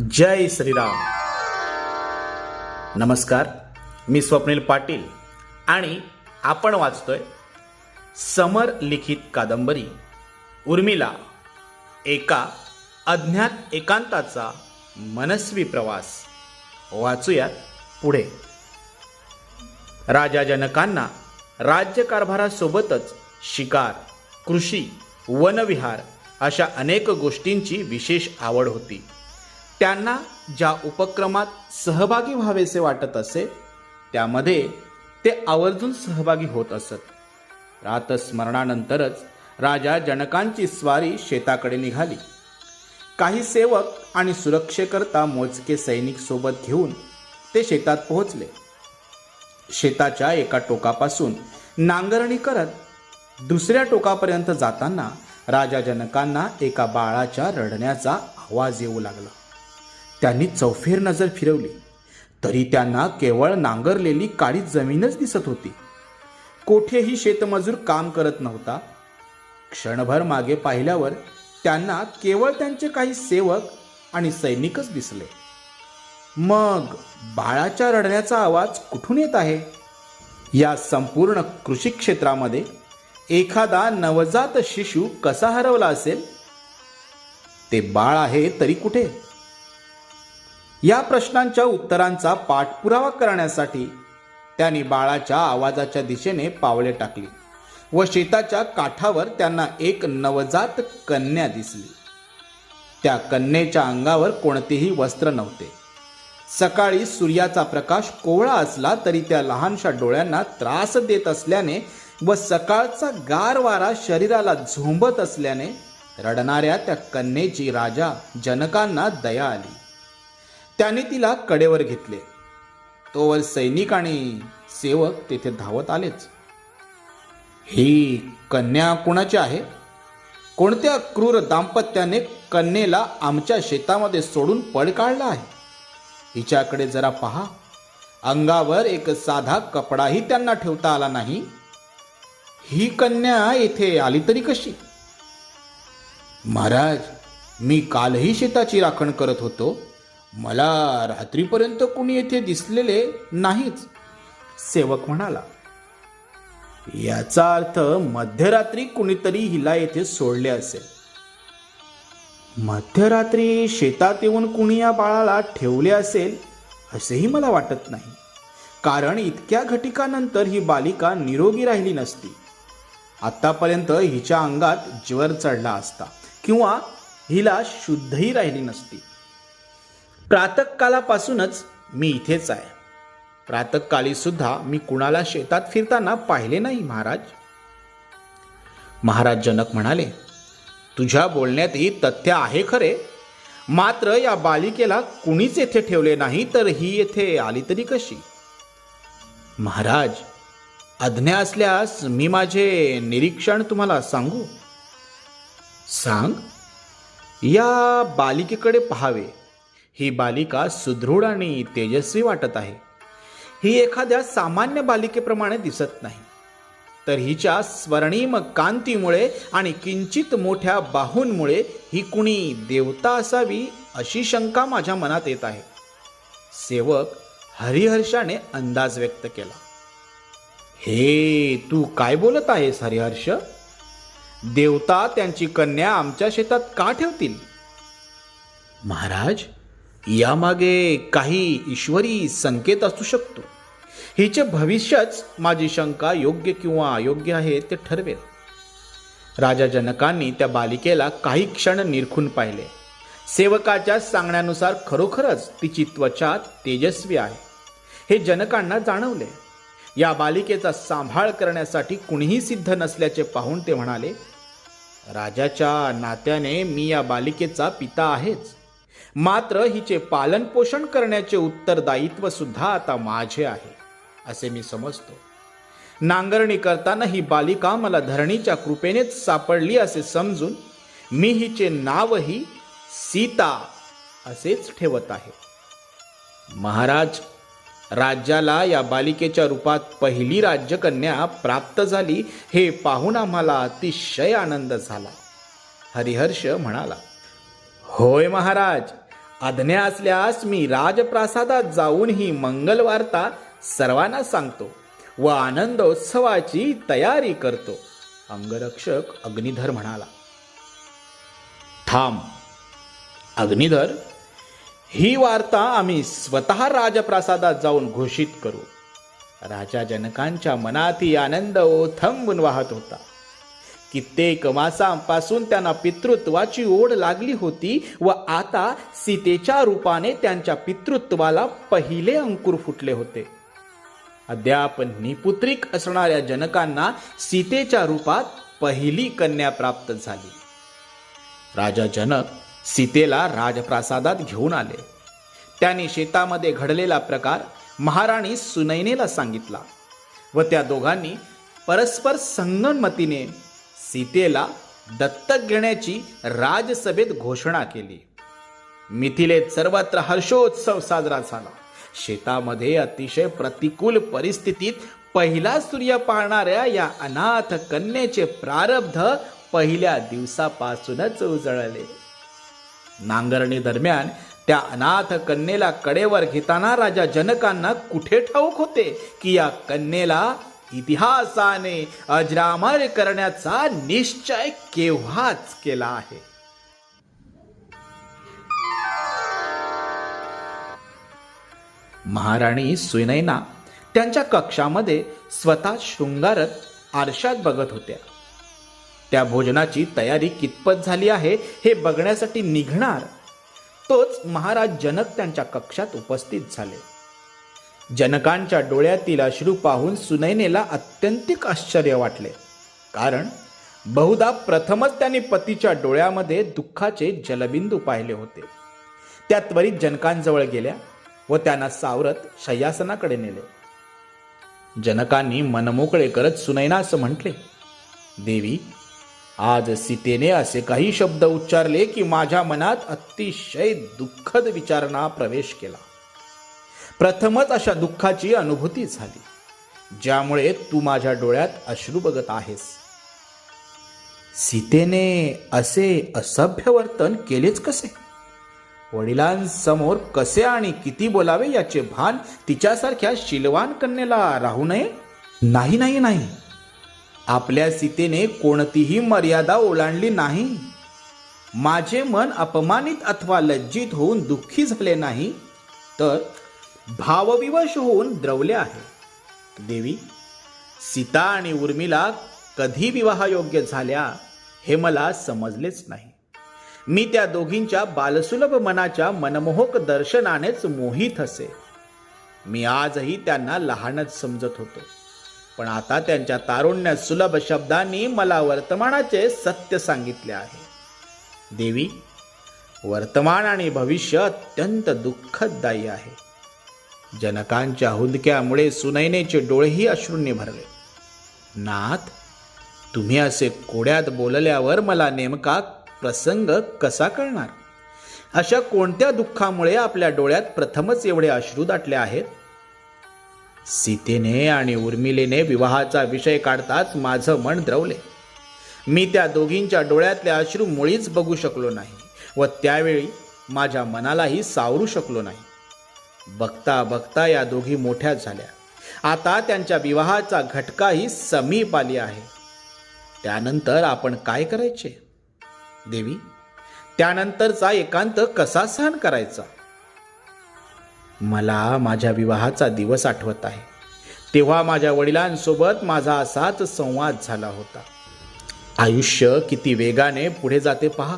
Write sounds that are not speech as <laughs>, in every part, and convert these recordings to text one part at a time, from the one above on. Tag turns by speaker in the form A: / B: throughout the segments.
A: जय श्रीराम. नमस्कार मी स्वप्नील पाटील आणि आपण वाचतोय समर लिखित कादंबरी उर्मिला एका अज्ञात एकांताचा मनस्वी प्रवास. वाचूयात पुढे. राजा जनकांना राज्यकारभारासोबतच शिकार कृषी वनविहार अशा अनेक गोष्टींची विशेष आवड होती. त्यांना ज्या उपक्रमात सहभागी व्हावेसे वाटत असे त्यामध्ये ते आवर्जून सहभागी होत असत. रातस्मरणानंतरच राजा जनकांची स्वारी शेताकडे निघाली. काही सेवक आणि सुरक्षेकरता मोजके सैनिक सोबत घेऊन ते शेतात पोहोचले. शेताच्या एका टोकापासून नांगरणी करत दुसऱ्या टोकापर्यंत जाताना राजा जनकांना एका बाळाच्या रडण्याचा आवाज येऊ लागला. त्यांनी चौफेर नजर फिरवली. तरी त्यांना केवळ नांगरलेली काळी जमीनच दिसत होती. कोठेही शेतमजूर काम करत नव्हता. क्षणभर मागे पाहिल्यावर त्यांना केवळ त्यांचे काही सेवक आणि सैनिकच दिसले. मग बाळाच्या रडण्याचा आवाज कुठून येत आहे? या संपूर्ण कृषी क्षेत्रामध्ये एखादा नवजात शिशू कसा हरवला असेल? ते बाळ आहे तरी कुठे? या प्रश्नांच्या उत्तरांचा पाठपुरावा करण्यासाठी त्यांनी बाळाच्या आवाजाच्या दिशेने पावले टाकली व शेताच्या काठावर त्यांना एक नवजात कन्या दिसली. त्या कन्येच्या अंगावर कोणतेही वस्त्र नव्हते. सकाळी सूर्याचा प्रकाश कोवळा असला तरी त्या लहानशा डोळ्यांना त्रास देत असल्याने व सकाळचा गार वारा शरीराला झोंबत असल्याने रडणाऱ्या त्या कन्येची राजा जनकांना दया आली. त्याने तिला कडेवर घेतले. तोवर सैनिक आणि सेवक तेथे धावत आलेच. ही कन्या कुणाची आहे? कोणत्या क्रूर दाम्पत्याने कन्येला आमच्या शेतामध्ये सोडून पळ काढला आहे? हिच्याकडे जरा पहा. अंगावर एक साधा कपडाही त्यांना ठेवता आला नाही. ही कन्या येथे आली तरी कशी? महाराज मी कालही शेताची राखण करत होतो. मला रात्रीपर्यंत कुणी येथे दिसलेले नाहीच सेवक म्हणाला याचा अर्थ मध्यरात्री कुणीतरी हिला येथे सोडले असेल. मध्यरात्री शेतात येऊन कुणी या बाळाला ठेवले असेल असेही मला वाटत नाही. कारण इतक्या घटिकानंतर ही बालिका निरोगी राहिली नसती. आतापर्यंत हिच्या अंगात ज्वर चढला असता किंवा हिला शुद्धही राहिली नसती. प्रातकालापासूनच मी इथेच आहे. प्रातकाली सुद्धा मी कुणाला शेतात फिरताना पाहिले नाही महाराज? महाराज जनक म्हणाले तुझ्या बोलण्यातही तथ्य आहे खरे. मात्र या बालिकेला कुणीच येथे ठेवले नाही तर ही येथे आली तरी कशी? महाराज अज्ञा असल्यास मी माझे निरीक्षण तुम्हाला सांगू. सांग? या बालिकेकडे पहावे. ही बालिका सुदृढ आणि तेजस्वी वाटत आहे. ही एखाद्या सामान्य बालिकेप्रमाणे दिसत नाही. तर हिच्या स्वर्णिम कांतीमुळे आणि किंचित मोठ्या बाहूंमुळे ही कुणी देवता असावी अशी शंका माझ्या मनात येत आहे. सेवक हरिहर्षाने अंदाज व्यक्त केला. हे तू काय बोलत आहेस हरिहर्ष? देवता त्यांची कन्या आमच्या शेतात का ठेवतील? महाराज यामागे काही ईश्वरी संकेत असू शकतो. हिचे भविष्यच माझी शंका योग्य किंवा अयोग्य आहे ते ठरवेल. राजा जनकांनी त्या बालिकेला काही क्षण निरखून पाहिले. सेवकाच्या सांगण्यानुसार खरोखरच तिची त्वचा तेजस्वी आहे. हे जनकांना जाणवले. या बालिकेचा सांभाळ करण्यासाठी कुणीही सिद्ध नसल्याचे पाहून ते म्हणाले राजाच्या नात्याने मी या बालिकेचा पिता आहेच. मात्र हिचे पालन पोषण करण्याचे उत्तरदायित्व सुद्धा आता माझे आहे असे मी समजतो. नांगरणी करताना ही बालिका मला धरणीच्या कृपेनेच सापडली असे समजून मी हिचे नावही सीता असेच ठेवत आहे. महाराज राज्याला या बालिकेच्या रूपात पहिली राज्यकन्या प्राप्त झाली हे पाहून आम्हाला अतिशय आनंद झाला. हरिहर्ष म्हणाला होय महाराज. आज्ञा असल्यास मी राजप्रासादात जाऊन ही मंगल वार्ता सर्वांना सांगतो व आनंदोत्सवाची तयारी करतो. अंगरक्षक अग्निधर म्हणाला थांब. अग्निधर ही वार्ता आम्ही स्वतः राजप्रासादात जाऊन घोषित करू. राजा जनकांच्या मनातही आनंद ओथंबून वाहत होता. कित्येक मासांपासून त्यांना पितृत्वाची ओढ लागली होती व आता सीतेच्या रूपाने त्यांच्या पितृत्वाला पहिले अंकुर फुटले होते. अद्याप निपुत्रिक असणाऱ्या जनकांना सीतेच्या रूपात पहिली कन्या प्राप्त झाली. राजा जनक सीतेला राजप्रासादात घेऊन आले. त्यांनी शेतामध्ये घडलेला प्रकार महाराणी सुनैनेला सांगितला व त्या दोघांनी परस्पर संगनमतीने सीतेला दत्तक घेण्याची राजसभेत घोषणा केली. मिथिलेत सर्वत्र हर्षोत्सव साजरा झाला. शेतामध्ये अतिशय प्रतिकूल परिस्थितीत पहिला सूर्य पाहणाऱ्या या अनाथ कन्येचे प्रारब्ध पहिल्या दिवसापासूनच उजळले. नांगरणी दरम्यान त्या अनाथ कन्येला कडेवर घेताना राजा जनकांना कुठे ठाऊक होते की या कन्येला इतिहासाने अजरामर करण्याचा निश्चय केव्हाच केला आहे? महाराणी सुनैना त्यांच्या कक्षामध्ये स्वतः शृंगारत आरशात बघत होत्या. त्या भोजनाची तयारी कितपत झाली आहे हे बघण्यासाठी निघणार तोच महाराज जनक त्यांच्या कक्षात उपस्थित झाले. जनकांच्या डोळ्यातील अश्रू पाहून सुनैनेला अत्यंतिक आश्चर्य वाटले. कारण बहुधा प्रथमच त्यांनी पतीच्या डोळ्यामध्ये दुःखाचे जलबिंदू पाहिले होते. त्या त्वरित जनकांजवळ गेल्या व त्यांना सावरत शय्यासनाकडे नेले. जनकांनी मनमोकळे करत सुनैना असं म्हटले देवी आज सीतेने असे काही शब्द उच्चारले की माझ्या मनात अतिशय दुःखद विचारणा प्रवेश केला. प्रथमच अशा दुःखाची अनुभूती झाली ज्यामुळे तू माझ्या डोळ्यात अश्रू बघत आहेस. सीतेने असे असभ्य वर्तन केलेच कसे? वडिलांसमोर कसे आणि किती बोलावे याचे भान तिच्यासारख्या शिलवान कन्येला राहू नये? नाही नाही नाही. आपल्या सीतेने कोणतीही मर्यादा ओलांडली नाही. माझे मन अपमानित अथवा लज्जित होऊन दुःखी झाले नाही तर भावविवश होऊन द्रवले आहे. देवी सीता आणि उर्मिला कधी विवाहयोग्य झाल्या हे मला समजलेच नाही. मी त्या दोघींच्या बालसुलभ मनाच्या मनमोहक दर्शनानेच मोहित असे. मी आजही त्यांना लहानच समजत होतो पण आता त्यांच्या तारुण्य सुलभ शब्दांनी मला वर्तमानाचे सत्य सांगितले आहे. देवी वर्तमान आणि भविष्य अत्यंत दुःखदायी आहे. जनकांच्या हुंदक्यामुळे सुनैनेचे डोळेही अश्रूंनी भरले. नाथ तुम्ही असे कोड्यात बोलल्यावर मला नेमका प्रसंग कसा कळणार? अशा कोणत्या दुःखामुळे आपल्या डोळ्यात प्रथमच एवढे अश्रू दाटले आहेत? सीतेने आणि उर्मिलेने विवाहाचा विषय काढताच माझं मन द्रवले. मी त्या दोघींच्या डोळ्यातले अश्रू मुळीच बघू शकलो नाही व त्यावेळी माझ्या मनालाही सावरू शकलो नाही. बघता बघता या दोघी मोठ्या झाल्या. आता त्यांच्या विवाहाचा घटकाही समीप आली आहे. त्यानंतर आपण काय करायचे? देवी त्यानंतरचा एकांत कसा सहन करायचा? मला माझ्या विवाहाचा दिवस आठवत आहे. तेव्हा माझ्या वडिलांसोबत माझा असाच संवाद झाला होता. आयुष्य किती वेगाने पुढे जाते पहा.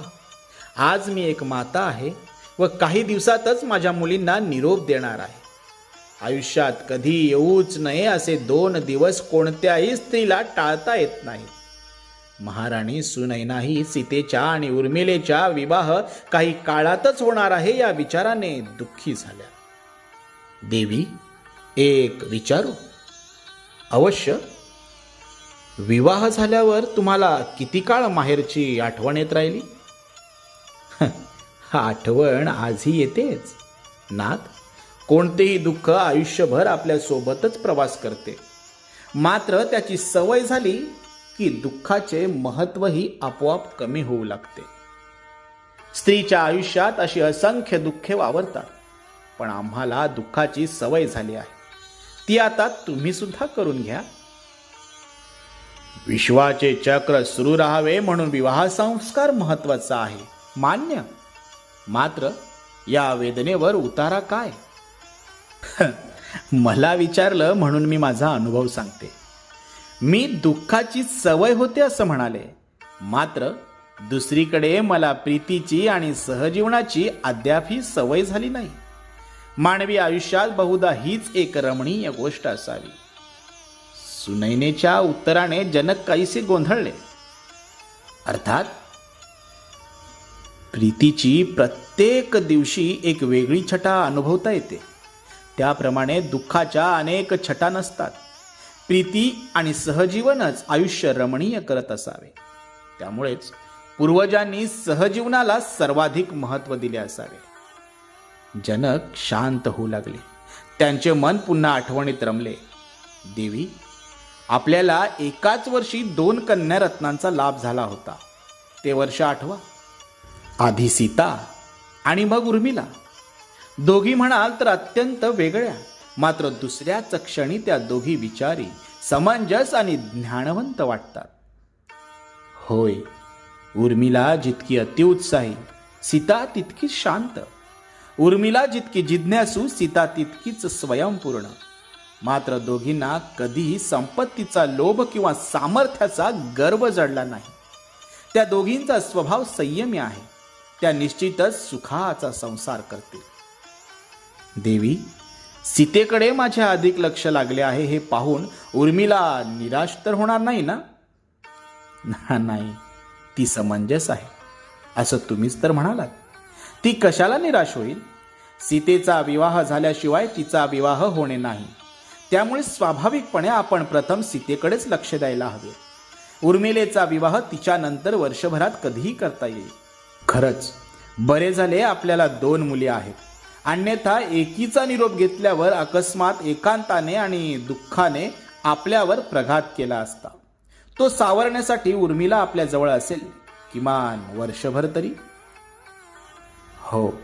A: आज मी एक माता आहे. व काही दिवसातच माझ्या मुलींना निरोप देणार आहे. आयुष्यात कधी येऊच नये असे दोन दिवस कोणत्याही स्त्रीला टाळता येत नाही. महाराणी सुनैनाही सीतेच्या आणि उर्मिलेच्या विवाह काही काळातच होणार आहे या विचाराने दुःखी झाल्या. देवी एक विचारू? अवश्य. विवाह झाल्यावर तुम्हाला किती काळ माहेरची आठवण येत राहिली? आठवण आजही येतेच. नाथ कोणतेही दुःख आयुष्यभर आपल्या सोबतच प्रवास करते. मात्र त्याची सवय झाली की दुःखाचे महत्त्वही आपोआप कमी होऊ लागते. स्त्रीच्या आयुष्यात अशी असंख्य दुःखे वावरतात पण आम्हाला दुःखाची सवय झाली आहे. ती आता तुम्ही सुद्धा करून घ्या. विश्वाचे चक्र सुरू राहावे म्हणून विवाह संस्कार महत्त्वाचा आहे. मान्य. मात्र या वेदनेवर उतारा काय? <laughs> मला विचारलं म्हणून मी माझा अनुभव सांगते. मी दुःखाची सवय होते असं म्हणाले. मात्र दुसरीकडे मला प्रीतीची आणि सहजीवनाची अद्यापही सवय झाली नाही. मानवी आयुष्यात बहुधा हीच एक रमणीय गोष्ट असावी. सुनैनेच्या उत्तराने जनक काहीसे गोंधळले. अर्थात प्रीतीची प्रत्येक दिवशी एक वेगळी छटा अनुभवता येते. त्याप्रमाणे दुःखाच्या अनेक छटा नसतात. प्रीती आणि सहजीवनच आयुष्य रमणीय करत असावे. त्यामुळेच पूर्वजांनी सहजीवनाला सर्वाधिक महत्त्व दिले असावे. जनक शांत होऊ लागले. त्यांचे मन पुन्हा आठवणीत रमले. देवी आपल्याला एकाच वर्षी दोन कन्या रत्नांचा लाभ झाला होता. ते वर्ष आठवा. आधी सीता आणि मग उर्मिला. दोघी म्हणाल तर अत्यंत वेगळ्या. मात्र दुसऱ्याच क्षणी त्या दोघी विचारी समंजस आणि ज्ञानवंत वाटतात. होय उर्मिला जितकी अतिउत्साही सीता तितकी शांत. उर्मिला जितकी जिज्ञासू सीता तितकीच स्वयंपूर्ण. मात्र दोघींना कधीही संपत्तीचा लोभ किंवा सामर्थ्याचा गर्व जडला नाही. त्या दोघींचा स्वभाव संयमी आहे. त्या निश्चितच सुखाचा संसार करतील. देवी सीतेकडे माझे अधिक लक्ष लागले आहे हे पाहून उर्मिला निराश तर होणार नाही ना? ना- नाही. ती समंजस आहे. असं तुम्हीच तर म्हणालात. ती कशाला निराश होईल? सीतेचा विवाह झाल्याशिवाय तिचा विवाह होणे नाही. त्यामुळे स्वाभाविकपणे आपण प्रथम सीतेकडेच लक्ष द्यायला हवे. उर्मिलेचा विवाह तिच्यानंतर वर्षभरात कधीही करता येईल. खरंच बरे झाले आपल्याला दोन मुली आहेत. अन्यथा एकीचा निरोप घेतल्यावर अकस्मात एकांताने आणि दुःखाने आपल्यावर प्रघात केला असता. तो सावरण्यासाठी उर्मिला आपल्या जवळ असेल किमान वर्षभर तरी. हो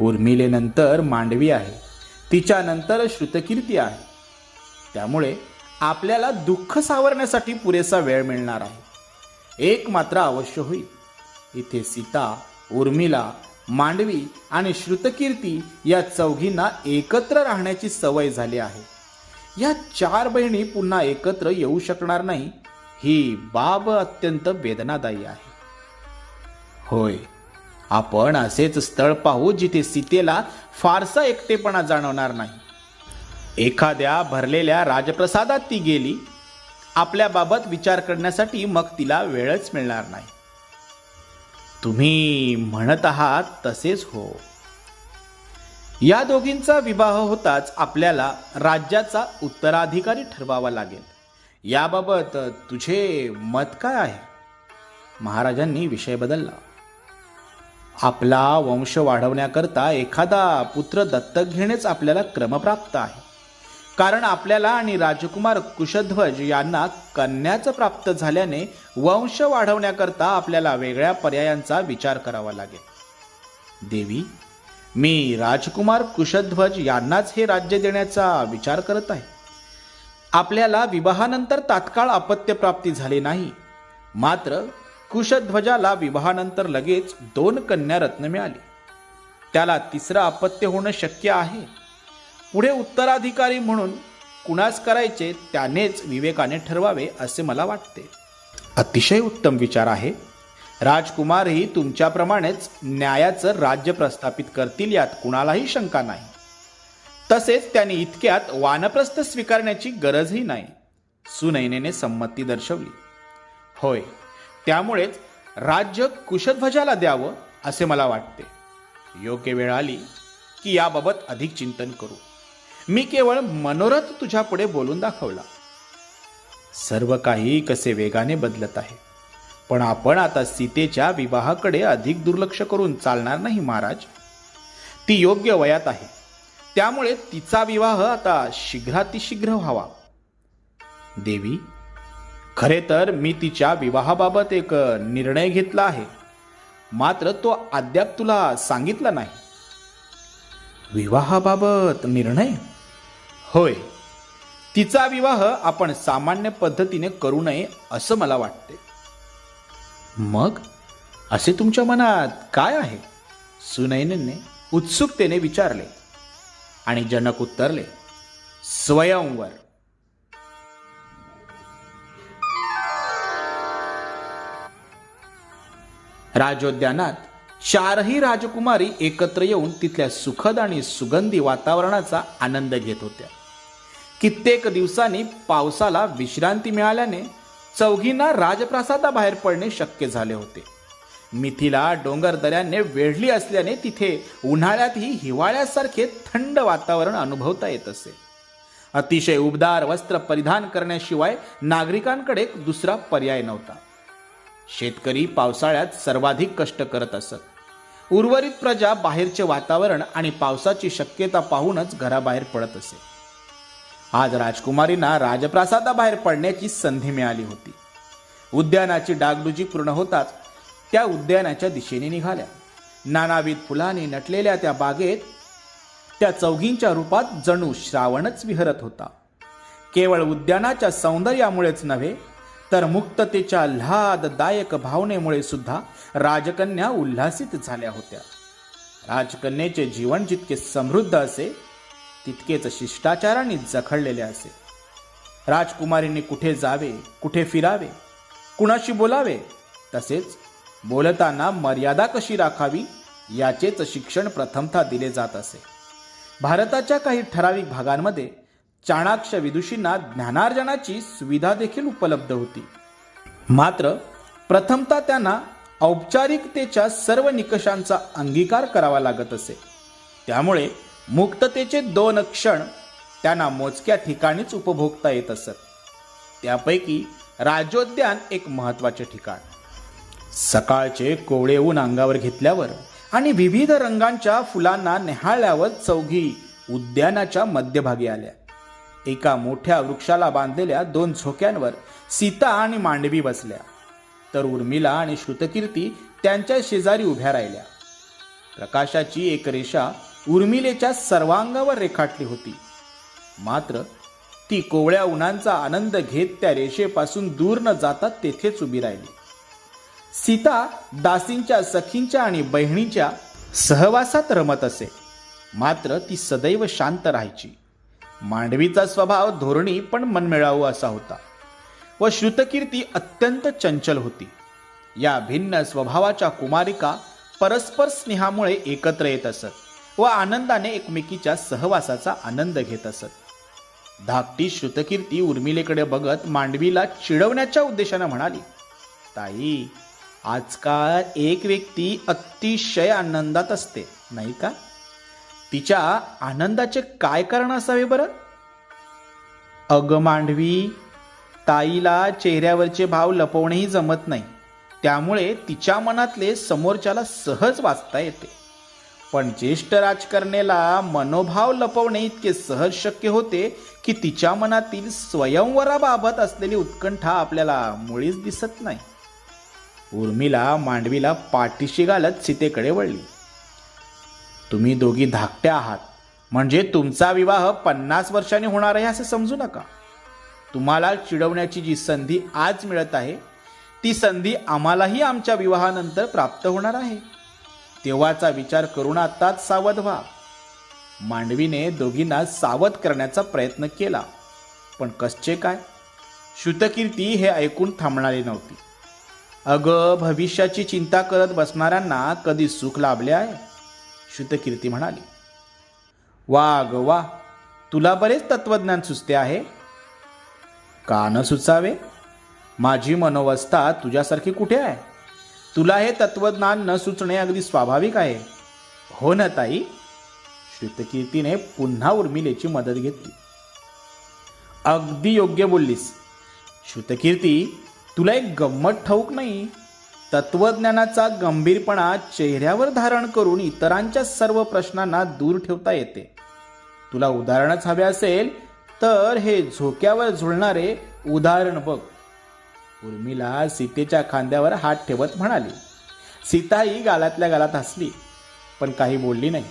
A: उर्मिलेनंतर मांडवी आहे. तिच्यानंतर श्रुतकीर्ती आहे. त्यामुळे आपल्याला दुःख सावरण्यासाठी पुरेसा वेळ मिळणार आहे. एक मात्र अवश्य होईल. इथे सीता उर्मिला मांडवी आणि श्रुतकीर्ती या चौघींना एकत्र राहण्याची सवय झाली आहे. या चार बहिणी पुन्हा एकत्र येऊ शकणार नाही ही बाब अत्यंत वेदनादायी आहे. होय आपण असेच स्थळ पाहू जिथे सीतेला फारसा एकटेपणा जाणवणार नाही. एखाद्या भरलेल्या राजप्रसादात ती गेली. आपल्याबाबत विचार करण्यासाठी मग तिला वेळच मिळणार नाही. तुम्ही म्हणत आहात तसेच हो. या दोघींचा विवाह होताच आपल्याला राज्याचा उत्तराधिकारी ठरवावा लागेल. याबाबत तुझे मत काय आहे? महाराजांनी विषय बदलला. आपला वंश वाढवण्याकरता एखादा पुत्र दत्तक घेणेच आपल्याला क्रमप्राप्त आहे. कारण आपल्याला आणि राजकुमार कुशध्वज यांना कन्याच प्राप्त झाल्याने वंश वाढवण्याकरता आपल्याला वेगळ्या पर्यायांचा विचार करावा लागेल. देवी मी राजकुमार कुशध्वज यांनाच हे राज्य देण्याचा विचार करत आहे. आपल्याला विवाहानंतर तात्काळ अपत्यप्राप्ती झाली नाही. मात्र कुशध्वजाला विवाहानंतर लगेच दोन कन्या रत्न मिळाली. त्याला तिसरं अपत्य होणं शक्य आहे. पुढे उत्तराधिकारी म्हणून कुणास करायचे त्यानेच विवेकाने ठरवावे असे मला वाटते. अतिशय उत्तम विचार आहे. राजकुमारही तुमच्याप्रमाणेच न्यायाचं राज्य प्रस्थापित करतील यात कुणालाही शंका नाही. तसेच त्यांनी इतक्यात वानप्रस्थ स्वीकारण्याची गरजही नाही. सुनैनेने संमती दर्शवली. होय त्यामुळेच राज्य कुशध्वजाला द्यावं असे मला वाटते. योग्य वेळ आली की याबाबत अधिक चिंतन करू. मी केवळ मनोरथ तुझ्या पुढे बोलून दाखवला. सर्व काही कसे वेगाने बदलत आहे. पण आपण आता सीतेच्या विवाहाकडे अधिक दुर्लक्ष करून चालणार नाही महाराज. ती योग्य वयात आहे. त्यामुळे तिचा विवाह आता शीघ्रातिशीघ्र व्हावा. देवी खरे तर मी तिच्या विवाहाबाबत एक निर्णय घेतला आहे. मात्र तो अद्याप तुला सांगितला नाही. विवाहाबाबत निर्णय? होय. तिचा विवाह आपण सामान्य पद्धतीने करू नये असं मला वाटते. मग असे तुमच्या मनात काय आहे? सुनैनने उत्सुकतेने विचारले आणि जनक उत्तरले स्वयंवर. राजोद्यानात चारही राजकुमारी एकत्र येऊन तिथल्या सुखद आणि सुगंधी वातावरणाचा आनंद घेत होत्या. कित्येक दिवसांनी पावसाला विश्रांती मिळाल्याने चौघींना राजप्रासादाबाहेर पडणे शक्य झाले होते. मिथिला डोंगर दऱ्याने वेढली असल्याने तिथे उन्हाळ्यातही हिवाळ्यासारखे थंड वातावरण अनुभवता येत असे. अतिशय उबदार वस्त्र परिधान करण्याशिवाय नागरिकांकडे दुसरा पर्याय नव्हता. शेतकरी पावसाळ्यात सर्वाधिक कष्ट करत असत. उर्वरित प्रजा बाहेरचे वातावरण आणि पावसाची शक्यता पाहूनच घराबाहेर पडत असे. आज राजकुमारींना राजप्रासादाबाहेर पडण्याची संधी मिळाली होती. उद्यानाची डागडुजी पूर्ण होताच त्या उद्यानाच्या दिशेने निघाल्या. नानाविध फुलांनी नटलेल्या त्या बागेत त्या चौघींच्या रूपात जणू श्रावणच विहरत होता. केवळ उद्यानाच्या सौंदर्यामुळेच नव्हे तर मुक्ततेच्या ल्हाददायक भावनेमुळे सुद्धा राजकन्या उल्हासित झाल्या होत्या. राजकन्येचे जीवन जितके समृद्ध असे तितकेच शिष्टाचाराने जखडलेले असे. राजकुमारीने कुठे जावे कुठे फिरावे कुणाशी बोलावे तसेच बोलताना मर्यादा कशी राखावी याचेच शिक्षण प्रथमतः दिले जात असे. भारताच्या काही ठराविक भागांमध्ये चाणाक्ष विदुषींना ज्ञानार्जनाची सुविधा देखील उपलब्ध होती. मात्र प्रथमतः त्यांना औपचारिकतेच्या सर्व निकषांचा अंगीकार करावा लागत असे. त्यामुळे मुक्ततेचे दोन क्षण त्यांना मोजक्या ठिकाणीच उपभोगता येत असत. त्यापैकी राजोद्यान एक महत्त्वाचे ठिकाण. सकाळचे कोवळे ऊन अंगावर घेतल्यावर आणि विविध रंगांच्या फुलांना नेहाळल्यावर चौघी उद्यानाच्या मध्यभागी आल्या. एका मोठ्या वृक्षाला बांधलेल्या दोन झोक्यांवर सीता आणि मांडवी बसल्या. तर उर्मिला आणि श्रुतकीर्ती त्यांच्या शेजारी उभ्या राहिल्या. प्रकाशाची एक रेषा उर्मिलेच्या सर्वांगावर रेखाटली होती. मात्र ती कोवळ्या उन्हांचा आनंद घेत त्या रेषेपासून दूर न जाता तेथेच उभी राहिली. सीता दासींच्या सखींच्या आणि बहिणीच्या सहवासात रमत असे. मात्र ती सदैव शांत राहायची. मांडवीचा स्वभाव धोरणी पण मनमिळावू असा होता व श्रुतकीर्ती अत्यंत चंचल होती. या भिन्न स्वभावाच्या कुमारिका परस्पर स्नेहामुळे एकत्र येत असत. व आनंदाने एकमेकीच्या सहवासाचा आनंद घेत असत. धाकटी श्रुतकीर्ती उर्मिलेकडे बघत मांडवीला चिडवण्याच्या उद्देशानं म्हणाली ताई आजकाल एक व्यक्ती अतिशय आनंदात असते नाही का? तिच्या आनंदाचे काय कारण असावे बरं? अग मांडवी ताईला चेहऱ्यावरचे भाव लपवणेही जमत नाही. त्यामुळे तिच्या मनातले समोरच्याला सहज वाचता येते. पण ज्येष्ठ राजकरणेला मनोभाव लपवणे इतके सहज शक्य होते की तिच्या मनातील स्वयंवराबाबत असलेली उत्कंठा आपल्याला मुळीच दिसत नाही. उर्मिला मांडवीला पाठीशी घालत सीतेकडे वळली. तुम्ही दोघी धाकट्या आहात. म्हणजे तुमचा विवाह पन्नास वर्षांनी होणार आहे असं समजू नका. तुम्हाला चिडवण्याची जी संधी आज मिळत आहे ती संधी आम्हालाही आमच्या विवाहानंतर प्राप्त होणार आहे. तेव्हाचा विचार करून आताच सावध व्हा. मांडवीने दोघींना सावध करण्याचा प्रयत्न केला. पण कसचे काय? श्रुतकीर्ती हे ऐकून थांबणारी नव्हती. अगं भविष्याची चिंता करत बसणाऱ्यांना कधी सुख लाभले आहे? श्रुतकीर्ती म्हणाली. वा ग वा. तुला बरेच तत्वज्ञान सुचते आहे. का न सुचावे. माझी मनोवस्था तुझ्यासारखी कुठे आहे? तुला हे तत्वज्ञान न सुचणे अगदी स्वाभाविक आहे. हो ना ताई? श्रुतकीर्तीने पुन्हा उर्मिलेची मदत घेतली. अगदी योग्य बोललीस. श्रुतकीर्ती तुला एक गंमत ठाऊक नाही. तत्वज्ञानाचा गंभीरपणा चेहऱ्यावर धारण करून इतरांच्या सर्व प्रश्नांना दूर ठेवता येते. तुला उदाहरणच हवे असेल तर हे झोक्यावर झुलणारे उदाहरण बघ. उर्मिला सीतेच्या खांद्यावर हात ठेवत म्हणाली सीताही गालातल्या गालात हसली पण काही बोलली नाही.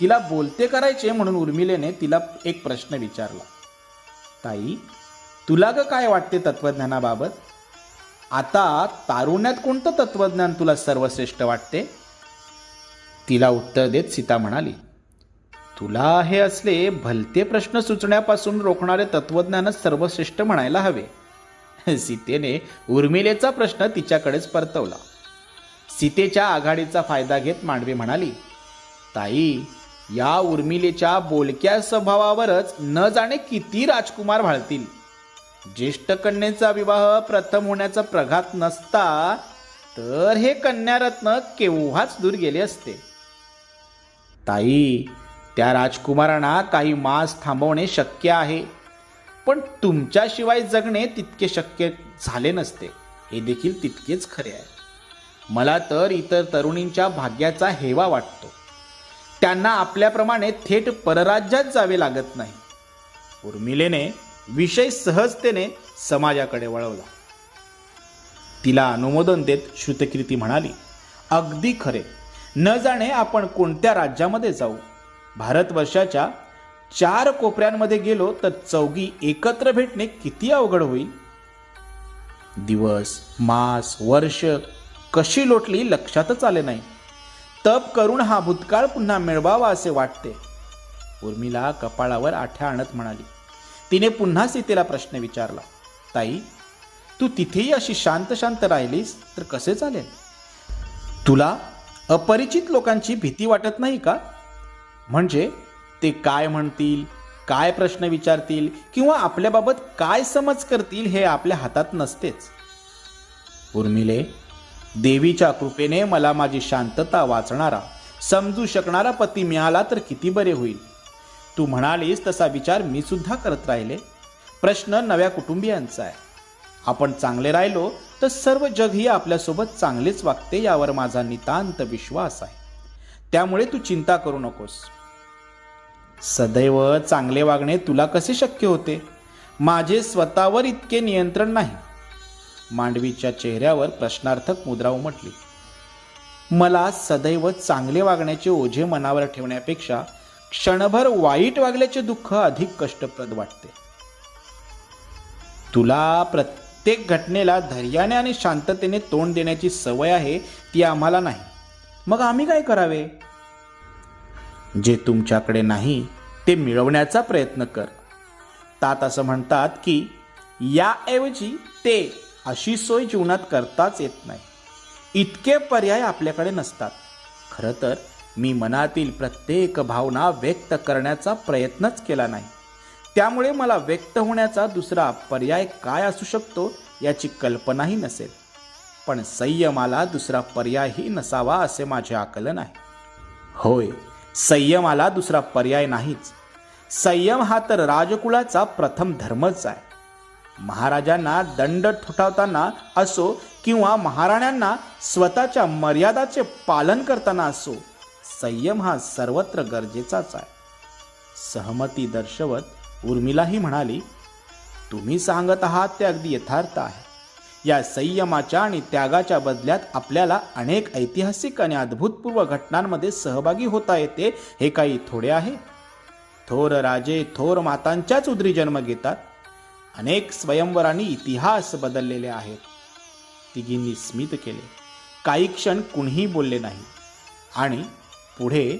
A: तिला बोलते करायचे म्हणून उर्मिलेने तिला एक प्रश्न विचारला. ताई तुला ग काय वाटते तत्वज्ञानाबाबत आता तारुण्यात कोणतं तत्वज्ञान तुला सर्वश्रेष्ठ वाटते? तिला उत्तर देत सीता म्हणाली तुला हे असले भलते प्रश्न सुचण्यापासून रोखणारे तत्वज्ञानच सर्वश्रेष्ठ म्हणायला हवे. <laughs> सीतेने उर्मिलेचा प्रश्न तिच्याकडेच परतवला. सीतेच्या आघाडीचा फायदा घेत मांडवी म्हणाली ताई या उर्मिलेच्या बोलक्या स्वभावावरच न जाणे किती राजकुमार भाळतील. ज्येष्ठ कन्येचा विवाह प्रथम होण्याचा प्रघात नसता तर हे कन्यारत्न केव्हाच दूर गेले असते? ताई त्या राजकुमारांना काही मास थांबवणे शक्य आहे. पण तुमच्याशिवाय जगणे तितके शक्य झाले नसते. हे देखील तितकेच खरे आहे. मला तर इतर तरुणींच्या भाग्याचा हेवा वाटतो. त्यांना आपल्याप्रमाणे थेट परराज्यात जावे लागत नाही. उर्मिलेने विषय सहजतेने समाजाकडे वळवला. तिला अनुमोदन देत श्रुतकीर्ती म्हणाली अगदी खरे. न जाणे आपण कोणत्या राज्यामध्ये जाऊ. भारतवर्षाच्या चार कोपऱ्यांमध्ये गेलो तर चौघी एकत्र भेटणे किती अवघड होईल? दिवस मास वर्ष कशी लोटली लक्षातच आले नाही. तप करून हा भूतकाळ पुन्हा मिळवावा असे वाटते. उर्मिला कपाळावर आठ्या आणत म्हणाली. तिने पुन्हा सीतेला प्रश्न विचारला. ताई तू तिथेही अशी शांत शांत राहिलीस तर कसे चालेल? तुला अपरिचित लोकांची भीती वाटत नाही का? म्हणजे ते काय म्हणतील काय प्रश्न विचारतील किंवा आपल्याबाबत काय समज करतील हे आपल्या हातात नसतेच. उर्मिले देवीच्या कृपेने मला माझी शांतता वाचणारा समजू शकणारा पती मिळाला तर किती बरे होईल. तू म्हणालीस तसा विचार मी सुद्धा करत राहिले. प्रश्न नव्या कुटुंबियांचा आहे. आपण चांगले राहिलो तर सर्व जगही आपल्यासोबत चांगलेच वागते यावर माझा नितांत विश्वास आहे. त्यामुळे तू चिंता करू नकोस. सदैव चांगले वागणे तुला कसे शक्य होते? माझे स्वतःवर इतके नियंत्रण नाही. मांडवीच्या चेहऱ्यावर प्रश्नार्थक मुद्रा उमटली. मला सदैव चांगले वागण्याचे ओझे मनावर ठेवण्यापेक्षा क्षणभर वाईट वागल्याचे दुःख अधिक कष्टप्रद वाटते. तुला प्रत्येक घटनेला धैर्याने आणि शांततेने तोंड देण्याची सवय आहे ती आम्हाला नाही. मग आम्ही काय करावे? जे तुमच्याकडे नाही ते मिळवण्याचा प्रयत्न कर. तात असं म्हणतात की याऐवजी ते अशी सोय जीवनात करताच येत नाही. इतके पर्याय आपल्याकडे नसतात. खरं तर मी मनातील प्रत्येक भावना व्यक्त करण्याचा प्रयत्नच केला नाही. त्यामुळे मला व्यक्त होण्याचा दुसरा पर्याय काय असू शकतो याची कल्पनाही नसेल. पण संयमाला दुसरा पर्यायही नसावा असे माझे आकलन आहे. होय. संयमाला दुसरा पर्याय नाहीच. संयम हा तर राजकुलाचा प्रथम धर्मच आहे. महाराजांना दंड ठोठावताना असो किंवा महाराण्यांना स्वतःच्या मर्यादाचे पालन करताना असो संयम हा सर्वत्र गरजेचाच आहे. सहमती दर्शवत उर्मिलाही म्हणाली तुम्ही सांगत आहात ते अगदी यथार्थ आहे. या संयमाच्या आणि त्यागाच्या बदल्यात आपल्याला अनेक ऐतिहासिक आणि अद्भुतपूर्व घटनांमध्ये सहभागी होता येते हे काही थोडे आहे. थोर राजे थोर मातांच्याच उदरी जन्म घेतात. अनेक स्वयंवरांनी इतिहास बदललेले आहेत. तिघींनी स्मित केले. काही क्षण कुणीही बोलले नाही. आणि पुढे